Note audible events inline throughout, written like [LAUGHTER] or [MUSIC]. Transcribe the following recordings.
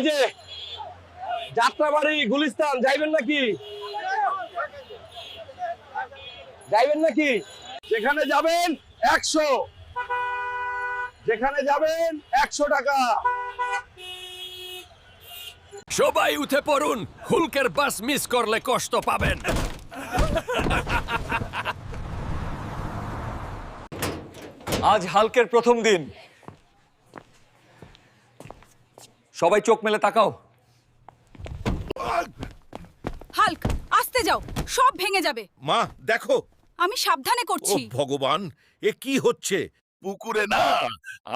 এই যে যাত্রাবাড়ি গুলিস্তান যাইবেন নাকি? যাইবেন নাকি? যেখানে যাবেন একশো। যেখানে যাবেন একশো টাকা। সবাই উঠে পড়ুন হুলকের বাস মিস করলে কষ্ট পাবেন। আজ হালকের প্রথম দিন। সবাই চোখ মেলে তাকাও। হাল্ক আসতে যাও সব ভেঙে যাবে। মা দেখো। আমি সাবধানে ও করছি। ভগবান এ কি হচ্ছে? পুকুরে না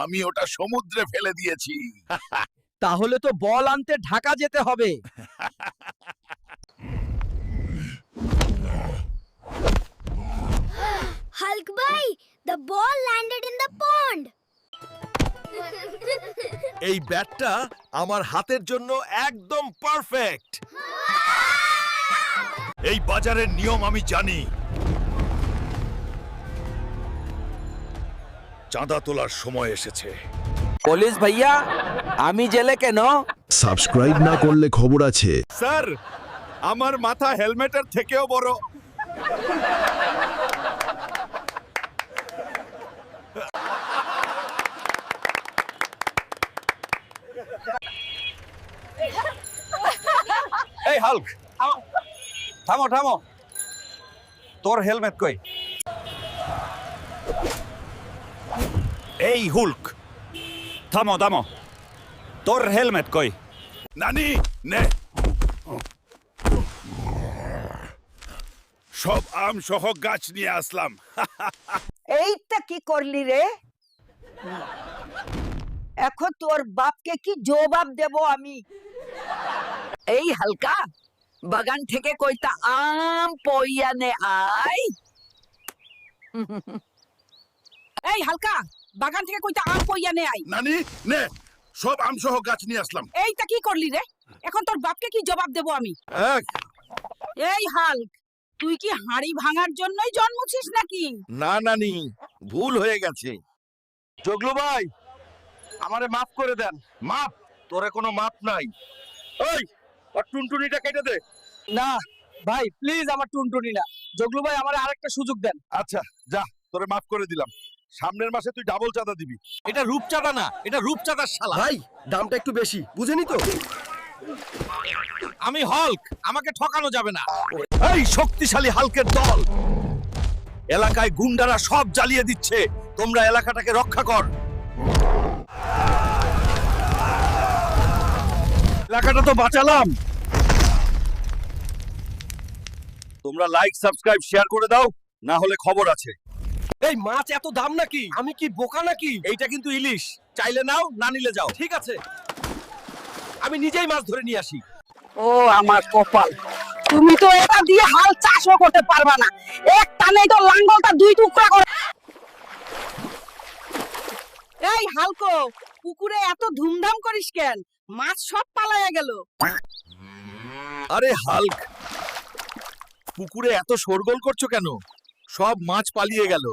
আমি ওটা সমুদ্রে ফেলে দিয়েছি। [LAUGHS] তাহলে তো বল আনতে ঢাকা যেতে হবে। Hulk bhai, the ball landed in the pond. এই ব্যাটটা আমার হাতের জন্য একদম পারফেক্ট। এই বাজারের নিয়ম আমি জানি। চাঁদা তোলার সময় এসেছে। পুলিশ ভাইয়া আমি জেলে কেন? সাবস্ক্রাইব না করলে খবর আছে। স্যার আমার মাথা হেলমেটের থেকেও বড়। এই হাল্ক। থামো। থামো তোর হেলমেট কই? এই হুলক। থামো থামো। তোর হেলমেট কই? নানি নে। সব আম সহ গাছ নিয়ে আসলাম। এইটা কি করলি রে? এখন তোর বাপকে কি জবাব দেব আমি? এই হালকা বাগান থেকে কইতা আম পইয়ানে আই। [LAUGHS] এই হালকা বাগান থেকে কইতা আম কইয়া নে আই। নানি নে সব আম সহ গাছ নিয়ে আসলাম। এইটা কি করলি রে? এখন তোর বাপকে কি জবাব দেব আমি? এই হাল্ক তুই কি হাঁড়ি ভাঙার জন্যই জন্মছিস নাকি? না নানি ভুল হয়ে গেছে। জগলু ভাই আমারে মাফ করে দেন। মাপ তোরে কোনো মাপ নাই। ওই আর টুনটুনিটা কেটে দে। না ভাই প্লিজ আমার টুনটুনি না। জগলু ভাই আমার আরেকটা সুযোগ দেন। আচ্ছা যা তোরে মাফ করে দিলাম। সামনের মাসে তুই ডাবল চাঁদা দিবি। এটা রূপচাঁদা না এটা রূপচাঁদার শালা। ভাই দামটা একটু বেশি বুঝেনি তো? আমি হল্ক আমাকে ঠকানো যাবে না। এই শক্তিশালী হালকের দল। এলাকায় গুন্ডারা সব জ্বালিয়ে দিচ্ছে। তোমরা এলাকাটাকে রক্ষা কর। এলাকাটা তো বাঁচালাম। তোমরা লাইক সাবস্ক্রাইব শেয়ার করে দাও না হলে খবর আছে। এই মাছ এত দাম নাকি? আমি কি বোকা নাকি? এইটা কিন্তু ইলিশ। চাইলে নাও না নিলে যাও। ঠিক আছে। আমি নিজেই মাছ ধরে নিয়ে আসি। ও আমার কপাল। তুমি তো এটা দিয়ে হাল চাষও করতে পারবা না। এক টানে তো লাঙ্গলটা দুই টুকরা করে এই হালকো পুকুরে এত ধুমধাম করিস কেন? মাছ সব পালায়া গেল। আরে হাল্ক, পুকুরে এত শোরগোল করছ কেন? সব মাছ পালিয়ে গেল।